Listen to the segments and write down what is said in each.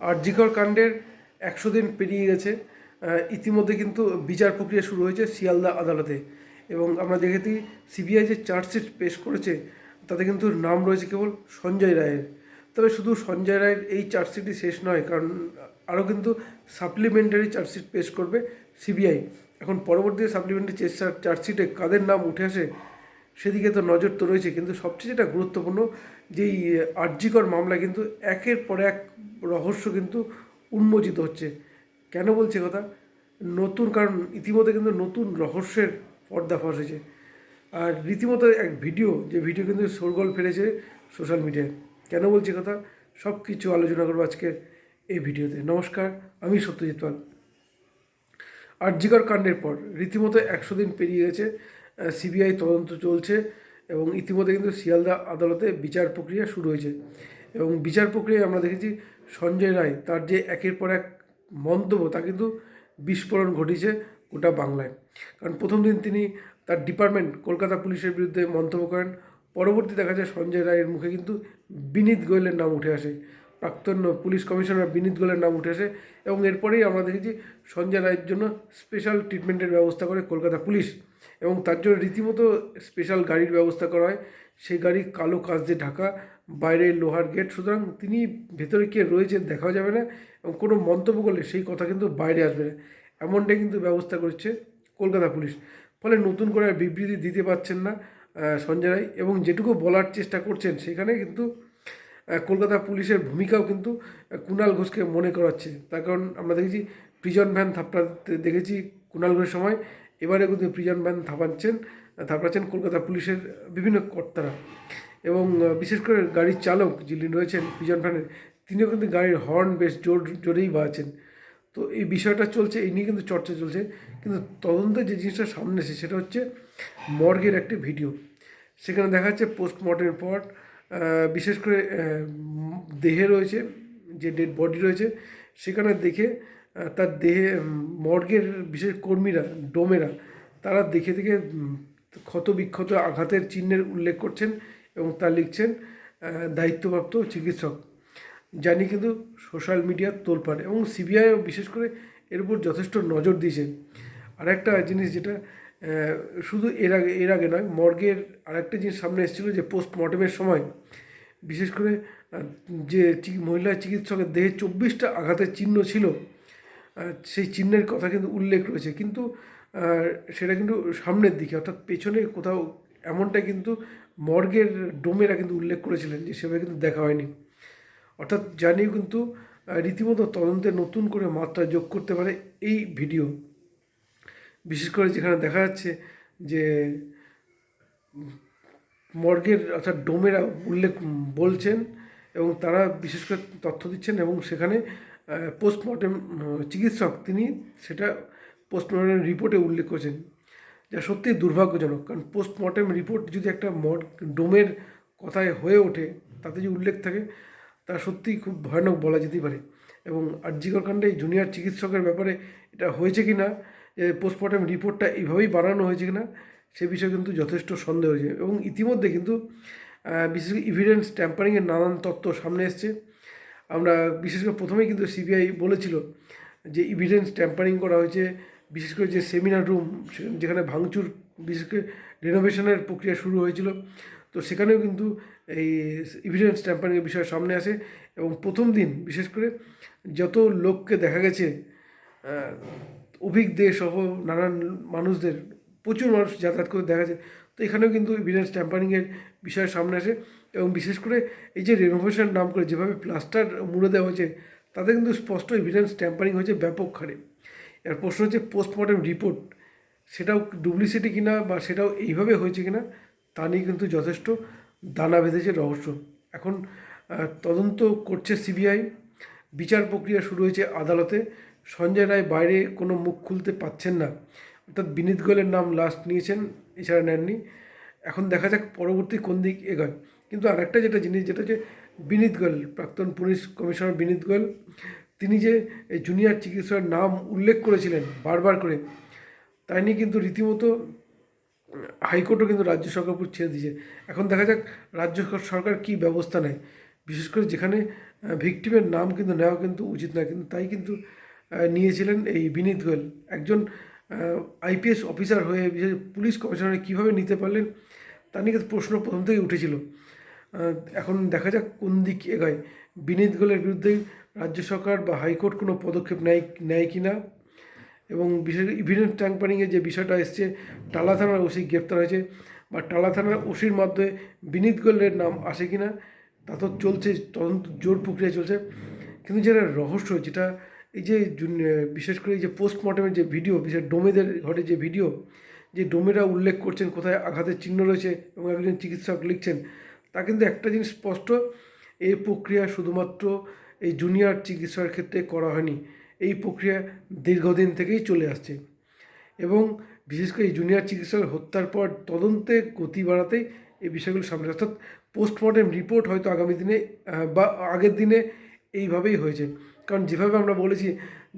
আরজিকর কাণ্ডের একশো দিন পেরিয়ে গেছে। ইতিমধ্যে কিন্তু বিচার প্রক্রিয়া শুরু হয়েছে শিয়ালদা আদালতে এবং আমরা দেখেছি সিবিআই যে চার্জশিট পেশ করেছে, তাতে কিন্তু নাম রয়েছে কেবল সঞ্জয় রায়ের। তবে শুধু সঞ্জয় রায়ের এই চার্জশিটই শেষ নয়, কারণ আরও কিন্তু সাপ্লিমেন্টারি চার্জশিট পেশ করবে সিবিআই। এখন পরবর্তী সাপ্লিমেন্টারি চার্জশিটে কাদের নাম উঠে আসে সেদিকে তো নজর তো রয়েছে, কিন্তু সবচেয়ে যেটা গুরুত্বপূর্ণ যেই আর্যিকর মামলা কিন্তু একের পর এক রহস্য কিন্তু উন্মোচিত হচ্ছে। কেন বলছে কথা? নতুন, কারণ ইতিমধ্যে কিন্তু নতুন রহস্যের পর্দা ফাঁস হয়েছে। আর রীতিমতো এক ভিডিও, যে ভিডিও কিন্তু শোরগোল ফেলেছে সোশ্যাল মিডিয়ায়। কেন বলছি কথা? সব কিছু আলোচনা করব আজকে এই ভিডিওতে। নমস্কার, আমি সত্যজিৎ পাল। আরজিকর কাণ্ডের পর, রীতিমতো একশো দিন পেরিয়ে গেছে সিবিআই তদন্ত চলছে এবং ইতিমধ্যে কিন্তু শিয়ালদা আদালতে বিচার প্রক্রিয়া শুরু হয়েছে। এবং বিচার প্রক্রিয়ায় আমরা দেখেছি সঞ্জয় রায় তার যে একের পর এক মন্তব্য, তা কিন্তু বিস্ফোরণ ঘটিয়েছে গোটা বাংলায়। কারণ প্রথম দিন তিনি তার ডিপার্টমেন্ট, কলকাতা পুলিশের বিরুদ্ধে মন্তব্য করেন। পরবর্তী দেখা যায় সঞ্জয় রায়ের মুখে কিন্তু বিনীত গোয়েলের নাম উঠে আসে। প্রাক্তন পুলিশ কমিশনার বিনীত গোয়েলের নাম উঠে আসে এবং এরপরেই আমরা দেখেছি সঞ্জয় রায়ের জন্য স্পেশাল ট্রিটমেন্টের ব্যবস্থা করে কলকাতা পুলিশ এবং তার জন্য রীতিমতো স্পেশাল গাড়ির ব্যবস্থা করা হয়। সেই গাড়ি কালো কাজ দিয়ে ঢাকা বাইরে লোহার গেট সুতরাং তিনি ভেতরে কে রয়েছেন, দেখাও যাবে না এবং কোনো মন্তব্য করলে সেই কথা কিন্তু বাইরে আসবে না। এমনটাই কিন্তু ব্যবস্থা করছে কলকাতা পুলিশ। ফলে নতুন করে আর বিবৃতি দিতে পারছেন না সঞ্জয় রায় এবং যেটুকু বলার চেষ্টা করছেন সেখানে কিন্তু কলকাতা পুলিশের ভূমিকাও কিন্তু কুণাল ঘোষকে মনে করাচ্ছে। তার কারণ আমরা দেখেছি প্রিজন ভ্যান থাপড়াতে, দেখেছি কুণাল ঘোষের সময়। এবারে কিন্তু প্রিজন ভ্যান থাপাচ্ছেন, থাপড়াচ্ছেন কলকাতা পুলিশের বিভিন্ন কর্তারা। এবং বিশেষ করে গাড়ির চালক যিনি রয়েছেন প্রিজন ভ্যানের তিনিও কিন্তু গাড়ির হর্ন বেশ জোর জোরেই বাজাচ্ছেন। তো এই বিষয়টা চলছে এই নিয়ে কিন্তু চর্চা চলছে। কিন্তু তদন্তে যে জিনিসটা সামনে এসেছে সেটা হচ্ছে মর্গের একটি ভিডিও। সেখানে দেখা যাচ্ছে পোস্টমর্টমের পর বিশেষ করে দেহে রয়েছে যে ডেড বডি রয়েছে সেখানে দেখে তার দেহে মর্গের বিশেষ কর্মীরা ডোমেরা তারা দেখে দেখে উম, ক্ষত বিক্ষত আঘাতের চিহ্নের উল্লেখ করছেন। এবং তা লিখছেন দায়িত্বপ্রাপ্ত চিকিৎসক। জানি কিন্তু সোশ্যাল মিডিয়ার তোলপাড় এবং সিবিআইও বিশেষ করে এর উপর যথেষ্ট নজর দিয়েছে আর একটা জিনিস যেটা শুধু এর আগে এর আগে নয়, মর্গের আরেকটা জিনিস সামনে এসেছিল যে পোস্টমর্টমের সময়। বিশেষ করে যে মহিলা চিকিৎসকের দেহে চব্বিশটা আঘাতের চিহ্ন ছিল সেই চিহ্নের কথা কিন্তু উল্লেখ রয়েছে। কিন্তু সেটা কিন্তু সামনের দিকে, অর্থাৎ পেছনে কোথাও এমনটা কিন্তু মর্গের ডোমেরা কিন্তু উল্লেখ করেছিলেন যে সেভাবে কিন্তু দেখা হয়নি। অর্থাৎ জানিও কিন্তু রীতিমতো তদন্তে নতুন করে মাত্রা যোগ করতে পারে এই ভিডিও। বিশেষ করে যেখানে দেখা যাচ্ছে যে, মর্গের অর্থাৎ ডোমেরা উল্লেখ বলছেন এবং তারা বিশেষ করে তথ্য দিচ্ছেন এবং সেখানে পোস্টমর্টেম চিকিৎসক তিনি সেটা পোস্টমর্টেম রিপোর্টে উল্লেখ করেছেন। যা সত্যিই দুর্ভাগ্যজনক। কারণ পোস্টমর্টেম রিপোর্ট যদি একটা মর্গ ডোমের কথায় হয়ে ওঠে, তাতে যদি উল্লেখ থাকে, তা সত্যিই খুব ভয়ানক বলা যেতেই পারে। এবং আর্জিকর কাণ্ডে জুনিয়র চিকিৎসকের ব্যাপারে এটা হয়েছে কি না যে পোস্টমর্টেম রিপোর্টটা এইভাবেই বানানো হয়েছে কি না, সে বিষয়ে কিন্তু যথেষ্ট সন্দেহ হয়েছে এবং ইতিমধ্যে কিন্তু বিশেষ করে ইভিডেন্স ট্যাম্পারিংয়ের নানান তত্ত্ব সামনে এসছে। আমরা বিশেষ করে প্রথমেই কিন্তু সিবিআই বলেছিল যে ইভিডেন্স ট্যাম্পারিং করা হয়েছে বিশেষ করে যে সেমিনার রুম যেখানে ভাঙচুর, বিশেষ করে রিনোভেশনের প্রক্রিয়া শুরু হয়েছিল। তো সেখানেও কিন্তু এই ইভিডেন্স ট্যাম্পারিংয়ের বিষয় সামনে আসে এবং প্রথম দিন বিশেষ করে যত লোককে দেখা গেছে দে সহ নানান মানুষদের, প্রচুর মানুষ যাতায়াত করে দেখা যায়। তো এখানেও কিন্তু ইভিডেন্স ট্যাম্পারিংয়ের বিষয় সামনে আসে এবং বিশেষ করে এই যে রেনোভেশন নাম করে যেভাবে প্লাস্টার মুড়ে দেওয়া হয়েছে, তাতে কিন্তু স্পষ্ট এভিডেন্স ট্যাম্পারিং হয়েছে ব্যাপক হারে। এর প্রশ্ন হচ্ছে পোস্টমর্টম রিপোর্ট সেটাও ডুপ্লিসিটি কিনা বা সেটাও এইভাবে হয়েছে কিনা, তা নিয়ে কিন্তু যথেষ্ট দানা বেঁধেছে রহস্য। এখন তদন্ত করছে সিবিআই বিচার প্রক্রিয়া শুরু হয়েছে আদালতে, সঞ্জয় রায় বাইরে কোনো মুখ খুলতে পাচ্ছেন না। অর্থাৎ বিনীত গোয়েলের নাম লাস্ট নিয়েছেন, এছাড়া নেননি। এখন দেখা যাক পরবর্তী কোন দিক এগোয়। কিন্তু আরেকটা যেটা জিনিস, যেটা হচ্ছে বিনীত গোয়েল, প্রাক্তন পুলিশ কমিশনার বিনীত গোয়েল তিনি যে জুনিয়র চিকিৎসকের নাম উল্লেখ করেছিলেন বারবার করে, তাই নিয়ে কিন্তু রীতিমতো হাইকোর্টও কিন্তু রাজ্য সরকার উপর ছেড়ে দিয়েছে। এখন দেখা যাক রাজ্য সরকার কী ব্যবস্থা নেয়। বিশেষ করে যেখানে ভিকটিমের নাম কিন্তু নেওয়া কিন্তু উচিত না কিন্তু তাই কিন্তু নিয়েছিলেন এই বিনীত গোয়েল। একজন আইপিএস অফিসার হয়ে, বিশেষ পুলিশ কমিশনার কীভাবে নিতে পারলেন, তা নিয়ে প্রশ্ন প্রথম থেকেই উঠেছিল। এখন দেখা যাক কোন দিক এগায়। বিনীত গোলের বিরুদ্ধে রাজ্য সরকার বা হাইকোর্ট কোনো পদক্ষেপ নেয় নেয় কি না এবং বিশেষ ইভিডেন্স ট্যাম্পারিংয়ের যে বিষয়টা এসছে, টালা থানার ওসি গ্রেপ্তার হয়েছে বা টালা থানার ওসির মাধ্যমে বিনীত গোয়েলের নাম আসে কি না তা তো চলছে, তদন্ত জোর প্রক্রিয়া চলছে। কিন্তু যেটা রহস্য, যেটা এই যে বিশেষ করে এই যে পোস্টমর্টমের যে ভিডিও বিশেষ ডোমেদের ঘটে যে ভিডিও যে ডোমেরা উল্লেখ করছেন কোথায় আঘাতের চিহ্ন রয়েছে এবং একজন চিকিৎসক লিখছেন তা কিন্তু একটা জিনিস স্পষ্ট, এই প্রক্রিয়া শুধুমাত্র এই জুনিয়র চিকিৎসার ক্ষেত্রে করা হয়নি, এই প্রক্রিয়া দীর্ঘদিন থেকেই চলে আসছে। এবং বিশেষ করে এই জুনিয়র চিকিৎসকের হত্যার পর তদন্তে গতি বাড়াতেই এই বিষয়গুলো সামনে অর্থাৎ পোস্টমর্টেম রিপোর্ট হয়তো আগামী দিনে বা আগের দিনে এইভাবেই হয়েছে। কারণ যেভাবে আমরা বলেছি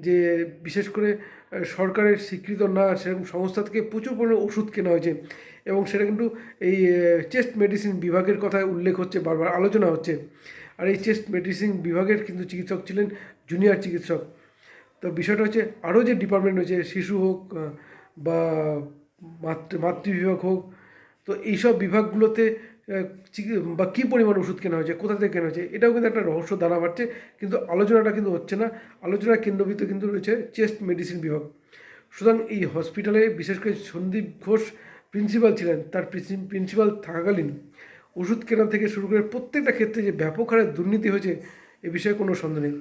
যে বিশেষ করে সরকারের স্বীকৃত না, সেরকম সংস্থা থেকে প্রচুর পরিমাণে ওষুধ কেনা হয়েছে এবং সেটা কিন্তু এই চেস্ট মেডিসিন বিভাগের কথায় উল্লেখ হচ্ছে, বারবার আলোচনা হচ্ছে। আর এই চেস্ট মেডিসিন বিভাগের কিন্তু চিকিৎসক ছিলেন জুনিয়র চিকিৎসক। তো বিষয়টা হচ্ছে, আরও যে ডিপার্টমেন্ট রয়েছে, শিশু হোক বা মাতৃ মাতৃ বিভাগ হোক, তো এইসব বিভাগগুলোতে বা কী পরিমাণ ওষুধ কেনা হয়েছে, কোথা থেকে কেনা হয়েছে, এটাও কিন্তু একটা রহস্য দানা বাড়ছে, কিন্তু আলোচনাটা কিন্তু হচ্ছে না। আলোচনার কেন্দ্রবিন্দু কিন্তু রয়েছে চেস্ট মেডিসিন বিভাগ। সুতরাং এই হসপিটালে বিশেষ করে সন্দীপ ঘোষ প্রিন্সিপাল ছিলেন, তার প্রিন্সিপাল থাকাকালীন ওষুধ কেনা থেকে শুরু করে প্রত্যেকটা ক্ষেত্রে যে ব্যাপক হারে দুর্নীতি হয়েছে, এ বিষয়ে কোনো সন্দেহ নেই।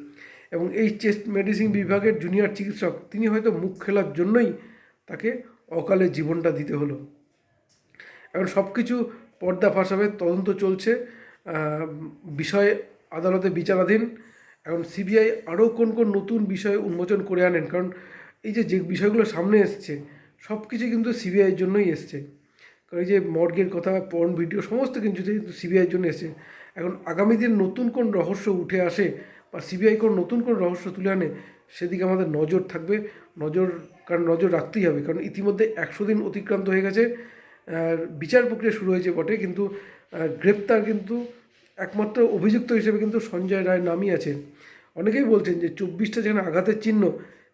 এবং এই চেস্ট মেডিসিন বিভাগের জুনিয়র চিকিৎসক, তিনি হয়তো মুখ খেলার জন্যই তাকে অকালে জীবনটা দিতে হলো। এখন সব কিছু পর্দা ফাঁস হবে তদন্ত চলছে। বিষয়ে আদালতে বিচারাধীন এখন সিবিআই আরও কোন কোন নতুন বিষয় উন্মোচন করে আনেন, কারণ এই যে যে বিষয়গুলো সামনে এসছে, সব কিছু কিন্তু সিবিআইয়ের জন্যই এসছে। কারণ এই যে, মর্গের কথা পর্ন ভিডিও সমস্ত কিছু কিন্তু সিবিআইয়ের জন্য এসছে। এখন আগামী দিন নতুন কোন রহস্য উঠে আসে বা সিবিআই কোন নতুন কোন রহস্য তুলে আনে, সেদিকে আমাদের নজর থাকবে। নজর, কারণ নজর রাখতেই হবে, কারণ ইতিমধ্যে একশো দিন অতিক্রান্ত হয়ে গেছে। বিচার প্রক্রিয়া শুরু হয়েছে বটে, কিন্তু গ্রেপ্তার কিন্তু একমাত্র অভিযুক্ত হিসেবে কিন্তু সঞ্জয় রায় নামই আছে। অনেকেই বলছেন যে চব্বিশটা যেখানে আঘাতের চিহ্ন,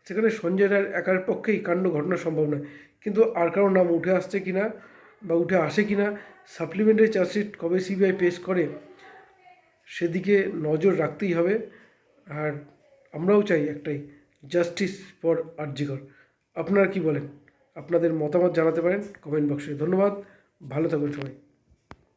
সেখানে সঞ্জয় রায়ের একার পক্ষেই কাণ্ড ঘটনা সম্ভব নয়। কিন্তু আর কারও নাম উঠে আসছে কিনা বা উঠে আসে কি না সাপ্লিমেন্টারি চার্জশিট কবে সিবিআই পেশ করে, সেদিকে নজর রাখতেই হবে। আর আমরাও চাই একটাই জাস্টিস ফর আরজিকর আপনারা কি বলেন? আপনাদের মতামত জানাতে পারেন কমেন্ট বক্সে। ধন্যবাদ। ভালো থাকবেন সবাই।